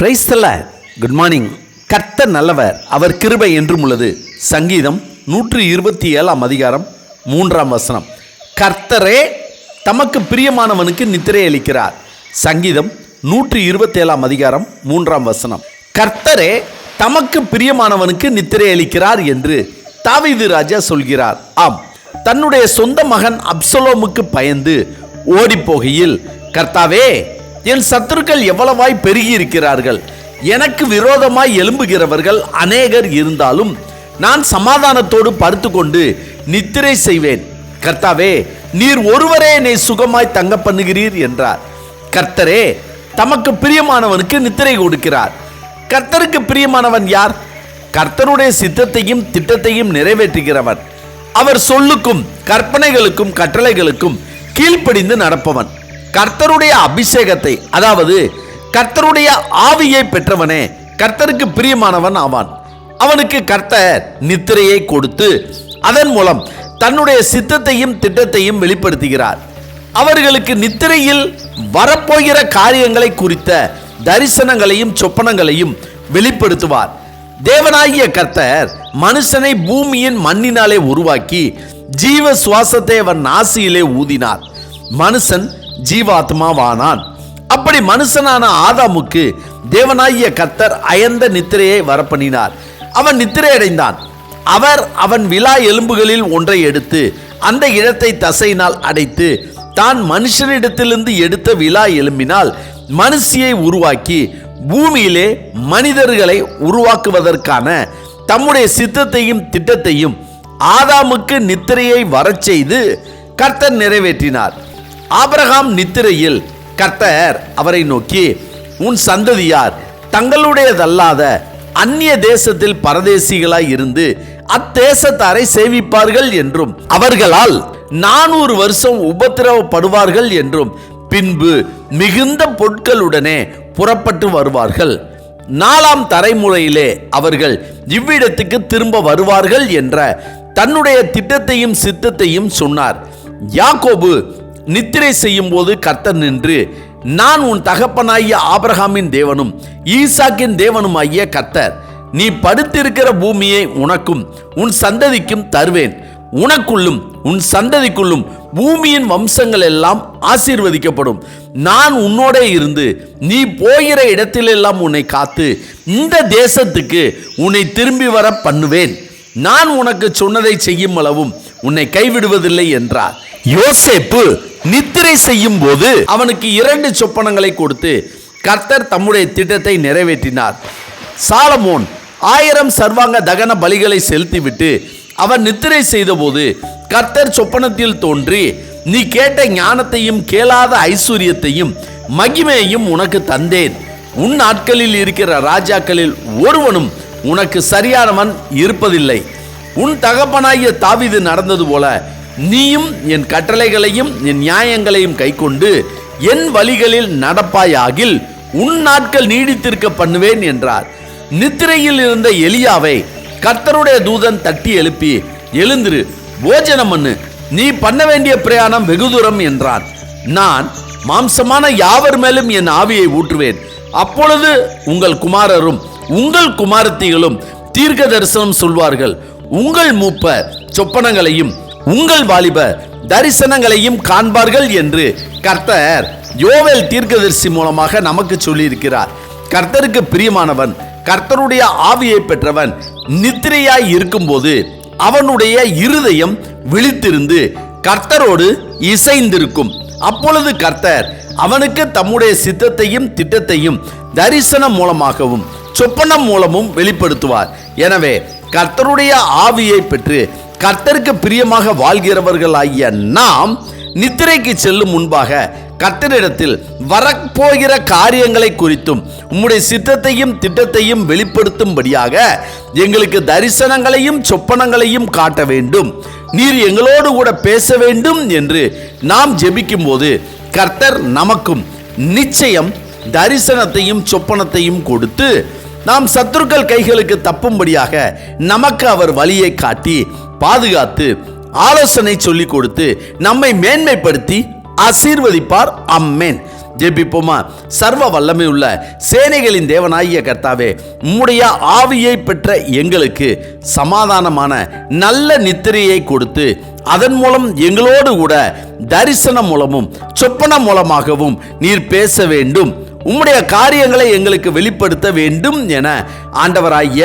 கிரைஸ்தல good morning கர்த்தர் நல்லவர். அவர் கிருபை என்றும் உள்ளது. சங்கீதம் நூற்றி இருபத்தி ஏழாம் அதிகாரம் மூன்றாம் வசனம். கர்த்தரே தமக்கு பிரியமானவனுக்கு நித்திரை அளிக்கிறார். சங்கீதம் நூற்றி இருபத்தேழாம் அதிகாரம் மூன்றாம் வசனம். கர்த்தரே தமக்கு பிரியமானவனுக்கு நித்திரை அளிக்கிறார் என்று தாவிது ராஜா சொல்கிறார். ஆம். தன்னுடைய சொந்த மகன் அப்சலோமுக்கு பயந்து ஓடிப்போகையில் கர்த்தாவே என் சத்துருக்கள் எவ்வளவாய் பெருகி இருக்கிறார்கள் எனக்கு விரோதமாய் எழும்புகிறவர்கள் அநேகர் இருந்தாலும் நான் சமாதானத்தோடு படுத்துக்கொண்டு நித்திரை செய்வேன். கர்த்தாவே நீர் ஒருவரே என்னை சுகமாய் தங்க பண்ணுகிறீர் என்றார். கர்த்தரே தமக்கு பிரியமானவனுக்கு நித்திரை கொடுக்கிறார். கர்த்தருக்கு பிரியமானவன் யார்? கர்த்தருடைய சித்தத்தையும் திட்டத்தையும் நிறைவேற்றுகிறவன் அவர் சொல்லுக்கும் கற்பனைகளுக்கும் கட்டளைகளுக்கும் கீழ்ப்படிந்து நடப்பவன். கர்த்தருடைய அபிஷேகத்தை அதாவது கர்த்தருடைய ஆவியை பெற்றவனே கர்த்தருக்கு பிரியமானவன் ஆவான். அவனுக்கு கர்த்தர் நித்திரையை கொடுத்து அதன் மூலம் தன்னுடைய சித்தத்தையும் திட்டத்தையும் வெளிப்படுத்துகிறார். அவர்களுக்கு நித்திரையில் வரப்போகிற காரியங்களை குறித்த தரிசனங்களையும் சொப்பனங்களையும் வெளிப்படுத்துவார். தேவனாகிய கர்த்தர் மனுஷனை பூமியின் மண்ணினாலே உருவாக்கி ஜீவ சுவாசத்தை அவன் நாசியிலே ஊதினார். மனுஷன் ஜீவாத்மாவானான். அப்படி மனுஷனான ஆதாமுக்கு தேவனாகிய கர்த்தர் அயந்த நித்திரையை வரப்பண்ணினார். அவன் நித்திரை அடைந்தான் அவர் அவன் விழா எலும்புகளில் ஒன்றை எடுத்து அந்த இடத்தை தசையினால் அடைத்து தான் மனுஷனிடத்திலிருந்து எடுத்த விழா எலும்பினால் மனுஷியை உருவாக்கி பூமியிலே மனிதர்களை உருவாக்குவதற்கான தம்முடைய சித்தத்தையும் திட்டத்தையும் ஆதாமுக்கு நித்திரையை வரச் செய்து கர்த்தர் நிறைவேற்றினார். ஆபிரகாம் நித்திரையில் கர்த்தர் அவரை நோக்கி உன் சந்ததியார் தங்களுடையதல்லாத அந்நிய தேசத்தில் பரதேசிகளாய் இருந்து அத்தேசத்தாரை சேவிப்பார்கள் என்றும் அவர்களால் நானூறு வருஷம் உபத்திரவப்படுவார்கள் என்றும் பின்பு மிகுந்த பொருட்களுடனே புறப்பட்டு வருவார்கள். நாலாம் தலைமுறையிலே அவர்கள் இவ்விடத்துக்கு திரும்ப வருவார்கள் என்ற தன்னுடைய திட்டத்தையும் சித்தத்தையும் சொன்னார். யாக்கோபு நித்திரை செய்யும் போது கர்த்தர் நின்று நான் உன் தகப்பனாகிய ஆபிரகாமின் தேவனும் ஈசாக்கின் தேவனுமாகிய கர்த்தர் நீ படுத்திருக்கிற பூமியை உனக்கும் உன் சந்ததிக்கும் தருவேன். உனக்குள்ளும் உன் சந்ததிக்குள்ளும் பூமியின் வம்சங்கள் எல்லாம் ஆசீர்வதிக்கப்படும். நான் உன்னோட இருந்து நீ போகிற இடத்திலெல்லாம் உன்னை காத்து இந்த தேசத்துக்கு உன்னை திரும்பி வர பண்ணுவேன். நான் உனக்கு சொன்னதை செய்யும் அளவும் உன்னை கைவிடுவதில்லை என்றார். யோசேப்பு நித்திரை செய்யும் போது அவனுக்கு இரண்டு சொப்பனங்களை கொடுத்து கர்த்தர் தம்முடைய திட்டத்தை நிறைவேற்றினார். சாலமோன் ஆயிரம் சர்வாங்க தகன பலிகளை செலுத்திவிட்டு அவன் நித்திரை செய்தபோது கர்த்தர் சொப்பனத்தில் தோன்றி நீ கேட்ட ஞானத்தையும் கேளாத ஐஸ்வர்யத்தையும் மகிமையையும் உனக்கு தந்தேன். உன் நாட்களில் இருக்கிற ராஜாக்களில் ஒருவனும் உனக்கு சரியானவன் இருப்பதில்லை. உன் தகப்பனாகிய தாவிது நடந்தது போல நீயும் என் கட்டளைகளையும் என் நியாயங்களையும் கைக்கொண்டு என் வழிகளில் நடப்பாயாகில் உன் நாட்கள் நீடித்திருக்க பண்ணுவேன் என்றார். நித்திரையில் இருந்த எலியாவை கர்த்தருடைய தூதன் தட்டி எழுப்பி எழுந்திரு போஜனம் பண்ணு. நீ பண்ண வேண்டிய பிரயாணம் வெகு தூரம் என்றான். நான் மாம்சமான யாவர் மேலும் என் ஆவியை ஊற்றுவேன். அப்பொழுது உங்கள் குமாரரும் உங்கள் குமாரத்திகளும் தீர்க்க தரிசனம் சொல்வார்கள். உங்கள் மூப்பர் சொப்பனங்களையும் உங்கள் வாலிபர் தரிசனங்களையும் காண்பார்கள் என்று கர்த்தர் யோவேல் தீர்க்கதரிசி மூலமாக நமக்கு சொல்லியிருக்கிறார். கர்த்தருக்கு பிரியமானவன் கர்த்தருடைய ஆவியை பெற்றவன் நித்திரையாய் இருக்கும்போது அவனுடைய இருதயம் விழித்திருந்து கர்த்தரோடு இசைந்திருக்கும். அப்பொழுது கர்த்தர் அவனுக்கு தம்முடைய சித்தத்தையும் திட்டத்தையும் தரிசனம் மூலமாகவும் சொப்பனம் மூலமும் வெளிப்படுத்துவார். எனவே கர்த்தருடைய ஆவியை பெற்று கர்த்தருக்கு பிரியமாக வாழ்கிறவர்களாகிய நாம் நித்திரைக்கு செல்லும் முன்பாக கர்த்தரிடத்தில் வரப்போகிற காரியங்களை குறித்தும் உம்முடைய சித்தத்தையும் திட்டத்தையும் வெளிப்படுத்தும்படியாக எங்களுக்கு தரிசனங்களையும் சொப்பனங்களையும் காட்ட வேண்டும். நீர் எங்களோடு கூட பேச வேண்டும் என்று நாம் ஜெபிக்கும் போது கர்த்தர் நமக்கும் நிச்சயம் தரிசனத்தையும் சொப்பனத்தையும் கொடுத்து நாம் சத்துருக்கள் கைகளுக்கு தப்பும்படியாக நமக்கு அவர் வழியை காட்டி பாதுகாத்து ஆலோசனை சொல்லிக் கொடுத்து நம்மை மேன்மைப்படுத்தி ஆசீர்வதிப்பார். அம்மேன். ஜெபிப்போமா? சர்வ வல்லமை உள்ள சேனைகளின் தேவனாகிய கர்த்தாவே உம்முடைய ஆவியை பெற்ற எங்களுக்கு சமாதானமான நல்ல நித்திரையை கொடுத்து அதன் மூலம் எங்களோடு கூட தரிசனம் மூலமும் சொப்பனம் மூலமாகவும் நீர் பேச வேண்டும். உம்முடைய காரியங்களை எங்களுக்கு வெளிப்படுத்த வேண்டும் என ஆண்டவராகிய